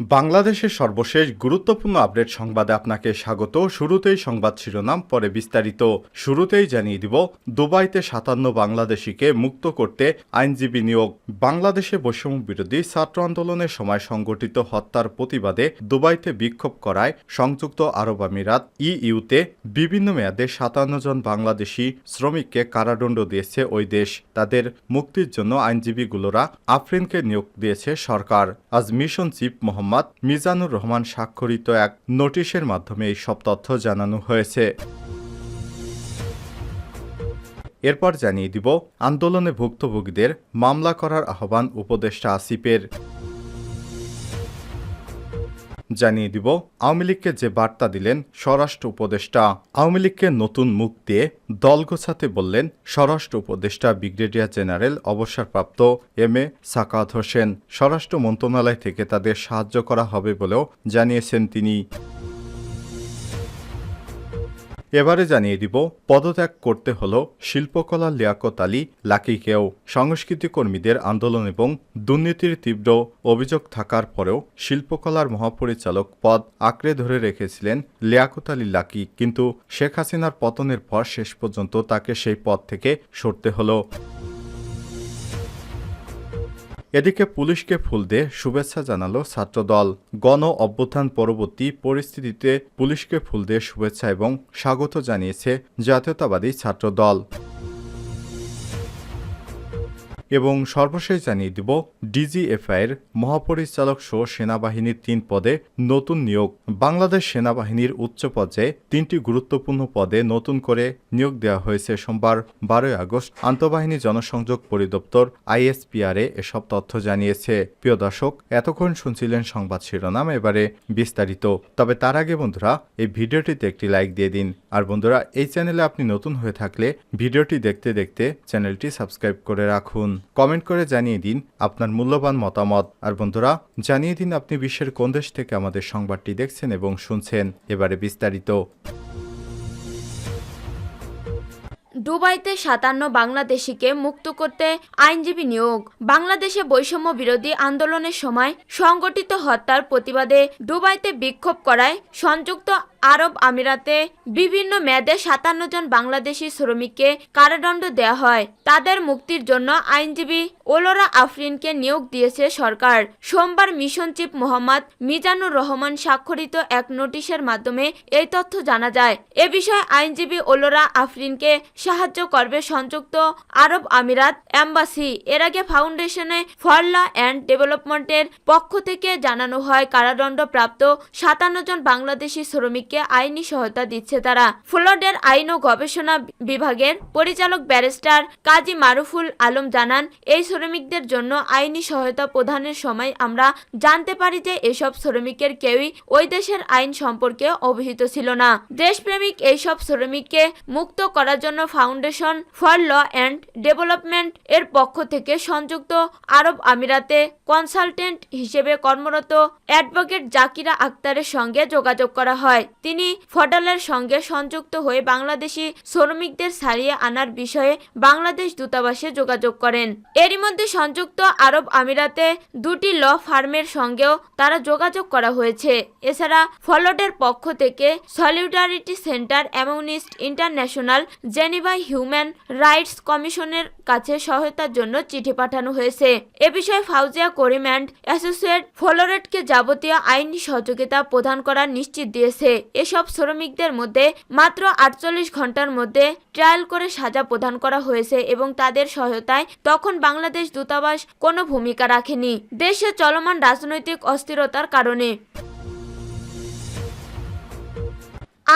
বাংলাদেশের সর্বশেষ গুরুত্বপূর্ণ আপডেট সংবাদে আপনাকে স্বাগত। শুরুতেই সংবাদ শিরোনাম, পরে বিস্তারিত। শুরুতেই জানিয়ে দিব, দুবাইতে সাতান্ন বাংলাদেশিকে মুক্ত করতে আইনজীবী নিয়োগ। বাংলাদেশে বৈষম্য বিরোধী ছাত্র আন্দোলনের সময় সংগঠিত হত্যার প্রতিবাদে দুবাইতে বিক্ষোভ করায় সংযুক্ত আরব আমিরাত ইইউতে বিভিন্ন মেয়াদে সাতান্ন জন বাংলাদেশি শ্রমিককে কারাদণ্ড দিয়েছে ওই দেশ। তাদের মুক্তির জন্য আইনজীবীগুলোরা আফরিনকে নিয়োগ দিয়েছে সরকার। আজ মিশন চিফ মোহাম্মদ মিজানুর রহমান স্বাক্ষরিত এক নোটিশের মাধ্যমে এই সব তথ্য জানানো হয়েছে। এরপর জানিয়ে দিব, আন্দোলনে ভুক্তভোগীদের মামলা করার আহ্বান উপদেষ্টা আসিফের। জানিয়ে দিব, আওয়ামী লীগকে যে বার্তা দিলেন স্বরাষ্ট্র উপদেষ্টা, আওয়ামী লীগকে নতুন মুখ দিয়ে দল গোছাতে বললেন স্বরাষ্ট্র উপদেষ্টা ব্রিগেডিয়ার জেনারেল অবসরপ্রাপ্ত এম এ সাকাত হোসেন। স্বরাষ্ট্র মন্ত্রণালয় থেকে তাদের সাহায্য করা হবে বলেও জানিয়েছেন তিনি। এবারে জানিয়ে দিব, পদত্যাগ করতে হল শিল্পকলা লিয়াকত আলী লাকিকেও সংস্কৃতি কর্মীদের আন্দোলন এবং দুর্নীতির তীব্র অভিযোগ থাকার পরেও শিল্পকলার মহাপরিচালক পদ আঁকড়ে ধরে রেখেছিলেন লিয়াকত আলী লাকি। কিন্তু শেখ হাসিনার পতনের পর শেষ পর্যন্ত তাকে সেই পদ থেকে সরতে হলো। এদিকে পুলিশকে ফুল দিয়ে শুভেচ্ছা জানালো ছাত্রদল। গণ অভ্যুত্থান পরবর্তী পরিস্থিতিতে পুলিশকে ফুল দিয়ে শুভেচ্ছা এবং স্বাগত জানিয়েছে জাতীয়তাবাদী ছাত্রদল। এবং সর্বশেষ জানিয়ে দিব ডিজিএফআইয়ের মহাপরিচালক সহ সেনাবাহিনীর তিন পদে নতুন নিয়োগ। বাংলাদেশ সেনাবাহিনীর উচ্চ পর্যায়ে তিনটি গুরুত্বপূর্ণ পদে নতুন করে নিয়োগ দেওয়া হয়েছে সোমবার, বারোই আগস্ট। আন্তঃবাহিনী জনসংযোগ পরিদপ্তর আইএসপিআরে এসব তথ্য জানিয়েছে। প্রিয় দর্শক, এতক্ষণ শুনছিলেন সংবাদ শিরোনাম, এবারে বিস্তারিত। তবে তার আগে বন্ধুরা, এই ভিডিওটিতে একটি লাইক দিয়ে দিন। আর বন্ধুরা, এই চ্যানেলে আপনি নতুন হয়ে থাকলে ভিডিওটি দেখতে দেখতে চ্যানেলটি সাবস্ক্রাইব করে রাখুন। কমেন্ট করে জানিয়ে দিন আপনার মূল্যবান মতামত। আর বন্ধুরা, জানিয়ে দিন আপনি বিশ্বের কোন দেশ থেকে আমাদের সংবাদটি দেখছেন এবং শুনছেন। এবারে বিস্তারিত। দুবাইতে সাতান্ন বাংলাদেশিকে মুক্ত করতে আইনজীবী নিয়োগ। বাংলাদেশে বৈষম্য বিরোধী আন্দোলনের সময় সংগঠিত হত্যার প্রতিবাদে দুবাইতে বিক্ষোভ করায় সংযুক্ত আরব আমিরাতে বিভিন্ন মেয়াদে সাতান্ন জন বাংলাদেশি শ্রমিককে কারাদণ্ড দেওয়া হয়। তাদের মুক্তির জন্য আইনজীবী ওলোরা আফরিনকে নিয়োগ দিয়েছে সরকার। সোমবার মিশন চিফ মোহাম্মদ মিজানুর রহমান স্বাক্ষরিত এক নোটিশের মাধ্যমে এই তথ্য জানা যায়। এ বিষয়ে আইনজীবী ওলোরা আফরিনকে সাহায্য করবে সংযুক্ত আরব আমিরাত অ্যাম্বাসি এর আগে ফাউন্ডেশনে ফর ল অ্যান্ড ডেভেলপমেন্টের পক্ষ থেকে জানানো হয়, কারাদণ্ডপ্রাপ্ত সাতান্ন জন বাংলাদেশি শ্রমিককে আইনি সহায়তা দিচ্ছে তারা। ফ্লোডের আইন ও গবেষণা বিভাগের পরিচালক ব্যারিস্টার কাজী মারুফুল আলম জানান, এই শ্রমিকদের জন্য আইনি সহায়তা প্রদানের সময় আমরা জানতে পারি যে এসব শ্রমিকের কেউই ওই দেশের আইন সম্পর্কে অবহিত ছিল না। দেশপ্রেমিক এইসব শ্রমিককে মুক্ত করার জন্য foundation for law and development এর পক্ষ থেকে সংযুক্ত আরব আমিরাতে কনসালটেন্ট হিসেবে কর্মরত অ্যাডভোকেট জাকিরা আক্তারের সঙ্গে যোগাযোগ করা হয়। তিনি ফডালের সঙ্গে সংযুক্ত হয়ে বাংলাদেশি শ্রমিকদের ছাড়িয়ে আনার বিষয়ে বাংলাদেশ দূতাবাসে যোগাযোগ করেন। এরই মধ্যে সংযুক্ত আরব আমিরাতে দুটি ল ফার্মের সঙ্গেও তারা যোগাযোগ করা হয়েছে। এছাড়া ফলডের পক্ষ থেকে Solidarity Center Amnesty International Geneva Human Rights কমিশনের কাছে সহায়তার জন্য চিঠি পাঠানো হয়েছে। এ বিষয়ে ফাউজিয়া করিম অ্যান্ড অ্যাসোসিয়েট ফলোরেটকে যাবতীয় আইনি সহযোগিতা প্রদান করার নিশ্চিত দিয়েছে। এসব শ্রমিকদের মধ্যে মাত্র আটচল্লিশ ঘণ্টার মধ্যে ট্রায়াল করে সাজা প্রদান করা হয়েছে এবং তাদের সহায়তায় তখন বাংলাদেশ দূতাবাস কোনো ভূমিকা রাখেনি। দেশে চলমান রাজনৈতিক অস্থিরতার কারণে।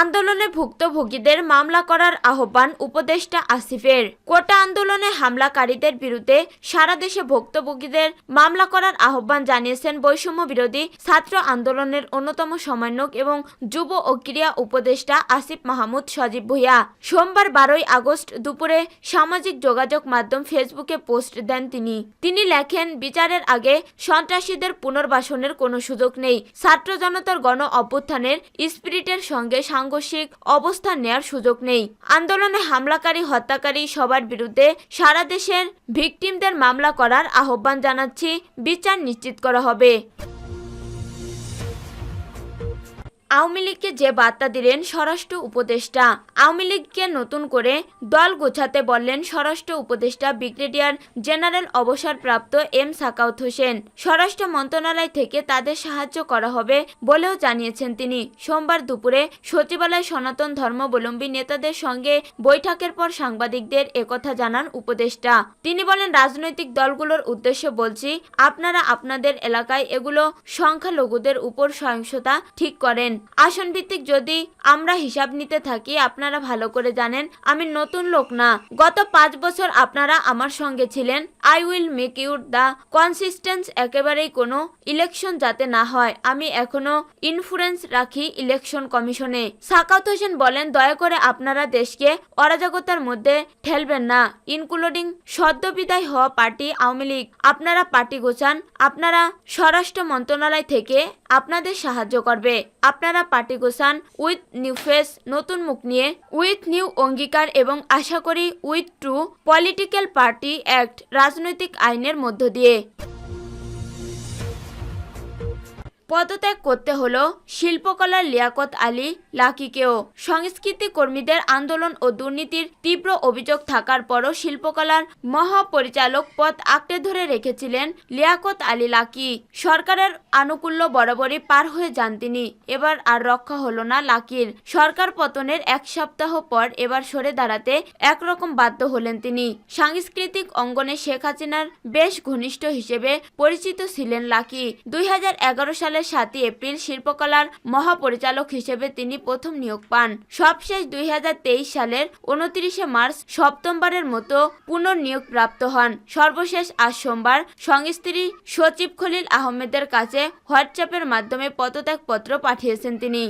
আন্দোলনে ভুক্তভোগীদের মামলা করার আহ্বান উপদেষ্টা আসিফের। কোটা আন্দোলনে হামলাকারীদের বিরুদ্ধে সারা দেশে ভুক্তভোগীদের মামলা করার আহ্বান জানিয়েছেন বৈষম্য বিরোধী ছাত্র আন্দোলনের অন্যতম সমন্বয়ক এবং যুব ও ক্রীড়া উপদেষ্টা আসিফ মাহমুদ সজীব ভুইয়া। সোমবার বারোই আগস্ট দুপুরে সামাজিক যোগাযোগ মাধ্যম ফেসবুকে পোস্ট দেন তিনি। তিনি লেখেন, বিচারের আগে সন্ত্রাসীদের পুনর্বাসনের কোনো সুযোগ নেই। ছাত্র জনতার গণ অভ্যুত্থানের স্পিরিটের সঙ্গে সাংঘর্ষিক অবস্থান নেয়ার সুযোগ নেই। আন্দোলনে হামলাকারী, হত্যাকারী সবার বিরুদ্ধে সারা দেশের ভিকটিমদের মামলা করার আহ্বান জানাচ্ছি। বিচার নিশ্চিত করা হবে। আওয়ামী লীগকে যে বার্তা দিলেন স্বরাষ্ট্র উপদেষ্টা, আওয়ামী লীগকে নতুন করে দল গোছাতে বললেন স্বরাষ্ট্র উপদেষ্টা ব্রিগেডিয়ার জেনারেল অবসরপ্রাপ্ত এম সাকাউত হোসেন। স্বরাষ্ট্র মন্ত্রণালয় থেকে তাদের সাহায্য করা হবে বলেও জানিয়েছেন তিনি। সোমবার দুপুরে সচিবালয় সনাতন ধর্মাবলম্বী নেতাদের সঙ্গে বৈঠকের পর সাংবাদিকদের একথা জানান উপদেষ্টা। তিনি বলেন, রাজনৈতিক দলগুলোর উদ্দেশ্যে বলছি, আপনারা আপনাদের এলাকায় এগুলো সংখ্যালঘুদের উপর সহিংসতা ঠিক করেন। আসন ভিত্তিক যদি আমরা হিসাব নিতে থাকি, আপনারা ভালো করে জানেন, আমি নতুন লোক না। গত পাঁচ বছর আপনারা আমার সঙ্গে ছিলেন। I will make your the consistence একেবারেই কোনো ইলেকশন যাতে না হয়। আমি এখনও ইনফ্লুয়েন্স রাখি ইলেকশন কমিশনে সাকাউত হোসেন বলেন, দয়া করে আপনারা দেশকে অরাজকতার মধ্যে ঠেলবেন না। ইনক্লুডিং সদ্য বিদায় হওয়া পার্টি আওয়ামী লীগ। আপনারা পার্টি গোছান। আপনারা স্বরাষ্ট্র মন্ত্রণালয় থেকে আপনাদের সাহায্য করবে। আপনারা পার্টি গোছান উইথ নিউ ফেস, নতুন মুখ নিয়ে, উইথ নিউ অঙ্গীকার এবং আশা করি with to political party act, রাজনৈতিক আইনের মধ্য দিয়ে। পদত্যাগ করতে হলো শিল্পকলার লিয়াকত আলী লাকিকেও। সংস্কৃতি কর্মীদের আন্দোলন ও দুর্নীতির তীব্র অভিযোগ থাকার পরও শিল্পকলার মহাপরিচালক পদ আঁকড়ে ধরে রেখেছিলেন লিয়াকত আলী লাকি। সরকারের আনুকূল্য বরাবরই পার হয়ে যান তিনি। এবার আর রক্ষা হলো না লাকির। সরকার পতনের এক সপ্তাহ পর এবার সরে দাঁড়াতে একরকম বাধ্য হলেন তিনি। সাংস্কৃতিক অঙ্গনে শেখ হাসিনার বেশ ঘনিষ্ঠ হিসেবে পরিচিত ছিলেন লাকি। দুই এগারো সালের সাতই এপ্রিল শিল্পকলার মহাপরিচালক হিসেবে তিনি প্রথম নিয়োগ পান। সবশেষ দুই হাজার তেইশ সালের উনত্রিশে মার্চ সপ্তমবারের মতো পুনর্নিয়োগ প্রাপ্ত হন। সর্বশেষ আজ সোমবার সংস্ত্রী সচিব খলিল আহমেদের কাছে হোয়াটসঅ্যাপের মাধ্যমে পদত্যাগপত্র পাঠিয়েছেন তিনি।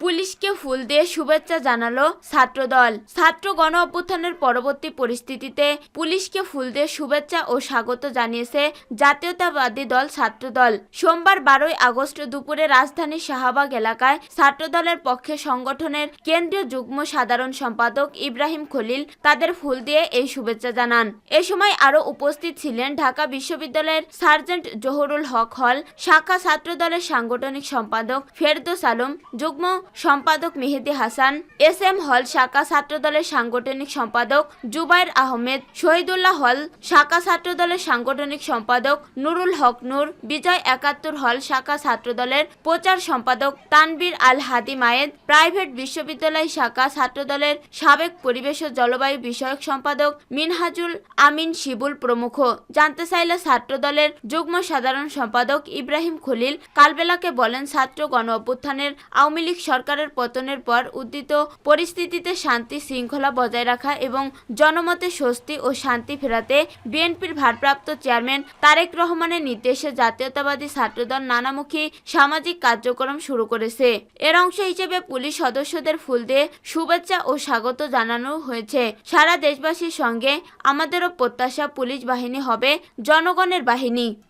পুলিশকে ফুল দিয়ে শুভেচ্ছা জানালো ছাত্রদল। ছাত্র গণ অভ্যুত্থানের পরবর্তী পরিস্থিতিতে পুলিশকে ফুল দিয়ে শুভেচ্ছা ও স্বাগত জানিয়েছে জাতীয়তাবাদী দল ছাত্রদল। সোমবার বারোই আগস্ট দুপুরে রাজধানীর শাহবাগ এলাকায় ছাত্রদলের পক্ষে সংগঠনের কেন্দ্রীয় যুগ্ম সাধারণ সম্পাদক ইব্রাহিম খলিল তাদের ফুল দিয়ে এই শুভেচ্ছা জানান। এ সময় আরও উপস্থিত ছিলেন ঢাকা বিশ্ববিদ্যালয়ের সার্জেন্ট জহুরুল হক হল, শাখা ছাত্রদলের সাংগঠনিক সম্পাদক ফেরদোস আলম, যুগ্ম সম্পাদক মেহেদি হাসান, এস এম হল শাখা ছাত্রদলের সাংগঠনিক সম্পাদক জুবাইর আহমেদ, শহীদুল্লাহ হল শাখা ছাত্রদলের সাংগঠনিক সম্পাদক নুরুল হক নূর, বিজয় একাত্তর হল শাখা ছাত্রদলের প্রচার সম্পাদক তানবীর আল হাদি মায়েদ, প্রাইভেট বিশ্ববিদ্যালয় শাখা ছাত্রদলের সাবেক পরিবেশ ও জলবায়ু বিষয়ক সম্পাদক মিনহাজুল আমিন শিবুল প্রমুখ। জানতে চাইলে ছাত্রদলের যুগ্ম সাধারণ সম্পাদক ইব্রাহিম খলিল কালবেলাকে বলেন, ছাত্র গণ অভ্যুত্থানের আওয়ামী লীগ সরকারের পতনের পর উদ্দিত পরিস্থিতিতে শান্তি শৃঙ্খলা বজায় রাখা এবং জনমতে স্বস্তি ও শান্তি ফেরাতে বিএনপির ভারপ্রাপ্ত চেয়ারম্যান তারেক রহমানের নির্দেশে জাতীয়তাবাদী ছাত্রদল নানামুখী সামাজিক কার্যক্রম শুরু করেছে। এর অংশ হিসেবে পুলিশ সদস্যদের ফুল দিয়ে শুভেচ্ছা ও স্বাগত জানানো হয়েছে। সারা দেশবাসীর সঙ্গে আমাদেরও প্রত্যাশা পুলিশ বাহিনী হবে, জনগণের বাহিনী।